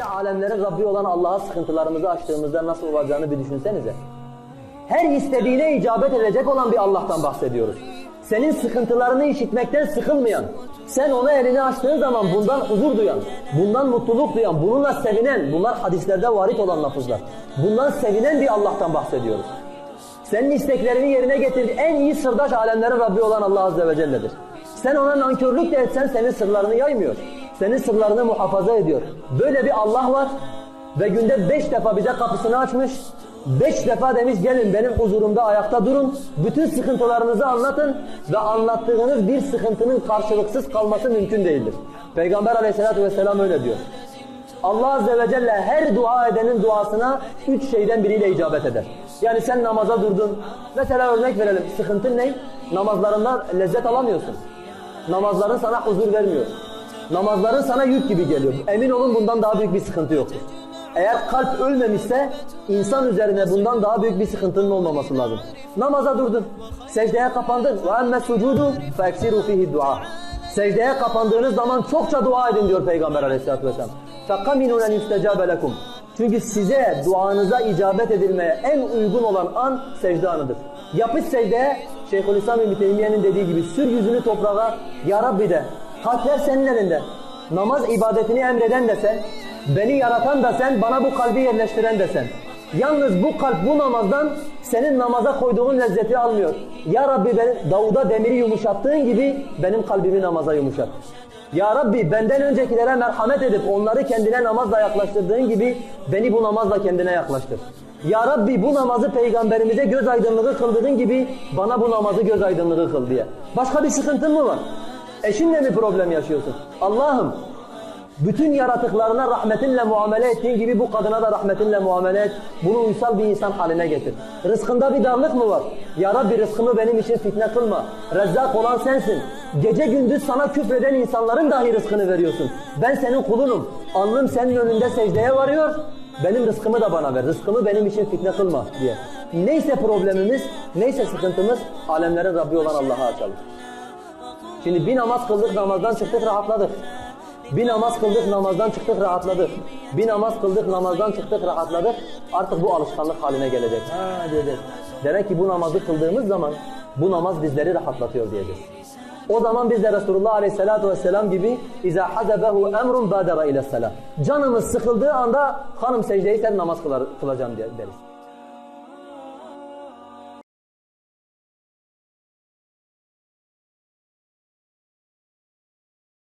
Bize alemlerin Rabbi olan Allah'a sıkıntılarımızı açtığımızda nasıl olacağını bir düşünsenize. Her istediğine icabet edecek olan bir Allah'tan bahsediyoruz. Senin sıkıntılarını işitmekten sıkılmayan, sen ona elini açtığın zaman bundan huzur duyan, bundan mutluluk duyan, bununla sevinen, bunlar hadislerde varit olan lafızlar. Bundan sevinen bir Allah'tan bahsediyoruz. Senin isteklerini yerine getirdiği en iyi sırdaş alemlerin Rabbi olan Allah Azze ve Celle'dir. Sen ona nankörlük de etsen senin sırlarını yaymıyor. Senin sırlarını muhafaza ediyor. Böyle bir Allah var ve günde beş defa bize kapısını açmış. Beş defa demiş gelin benim huzurumda ayakta durun. Bütün sıkıntılarınızı anlatın ve anlattığınız bir sıkıntının karşılıksız kalması mümkün değildir. Peygamber aleyhissalatü vesselam öyle diyor. Allah Azze ve Celle her dua edenin duasına üç şeyden biriyle icabet eder. Yani sen namaza durdun. Mesela örnek verelim. Sıkıntın ne? Namazlarından lezzet alamıyorsun. Namazların sana huzur vermiyor. Namazların sana yük gibi geliyor. Emin olun bundan daha büyük bir sıkıntı yoktur. Eğer kalp ölmemişse insan üzerine bundan daha büyük bir sıkıntının olmaması lazım. Namaza durdun. Secdeye kapandın. وَاَمَّ سُجُودُ فَاَكْسِرُوا فِيهِ dua. Secdeye kapandığınız zaman çokça dua edin diyor Peygamber aleyhissalatü vesselam. فَقَمِنُونَ يُسْتَجَابَ لَكُمْ Çünkü size duanıza icabet edilmeye en uygun olan an secde anıdır. Yapış secdeye Şeyhülislam İbni Teymiye'nin dediği gibi sür yüzünü toprağa Ya Rabbi de kalpler senin elinde. Namaz ibadetini emreden de sen, beni yaratan da sen, bana bu kalbi yerleştiren de sen. Yalnız bu kalp bu namazdan senin namaza koyduğun lezzeti almıyor. Ya Rabbi ben Davud'a demiri yumuşattığın gibi benim kalbimi namaza yumuşat. Ya Rabbi benden öncekilere merhamet edip onları kendine namazla yaklaştırdığın gibi beni bu namazla kendine yaklaştır. Ya Rabbi bu namazı peygamberimize göz aydınlığı kıldığın gibi bana bu namazı göz aydınlığı kıl diye. Başka bir sıkıntın mı var? Eşinle mi problem yaşıyorsun? Allah'ım bütün yaratıklarına rahmetinle muamele ettiğin gibi bu kadına da rahmetinle muamele et. Bunu uysal bir insan haline getir. Rızkında bir darlık mı var? Ya Rabbi rızkımı benim için fitne kılma. Rezzak olan sensin. Gece gündüz sana küfreden insanların dahi rızkını veriyorsun. Ben senin kulunum. Alnım senin önünde secdeye varıyor. Benim rızkımı da bana ver. Rızkımı benim için fitne kılma diye. Neyse problemimiz, neyse sıkıntımız alemlerin Rabbi olan Allah'a açalım. Şimdi bir namaz kıldık, namazdan çıktık, rahatladık. Bir namaz kıldık, namazdan çıktık, rahatladık. Bir namaz kıldık, namazdan çıktık, rahatladık. Artık bu alışkanlık haline gelecek. Ha diyeceğiz. Demek ki bu namazı kıldığımız zaman bu namaz bizleri rahatlatıyor diyeceğiz. O zaman biz de Resulullah Aleyhisselatü Vesselam gibi اِذَا حَزَبَهُ اَمْرٌ بَادَرَ اِلَى السَّلَامِ Canımız sıkıldığı anda hanım secdeyi sen namaz kılar, kılacağım diye deriz.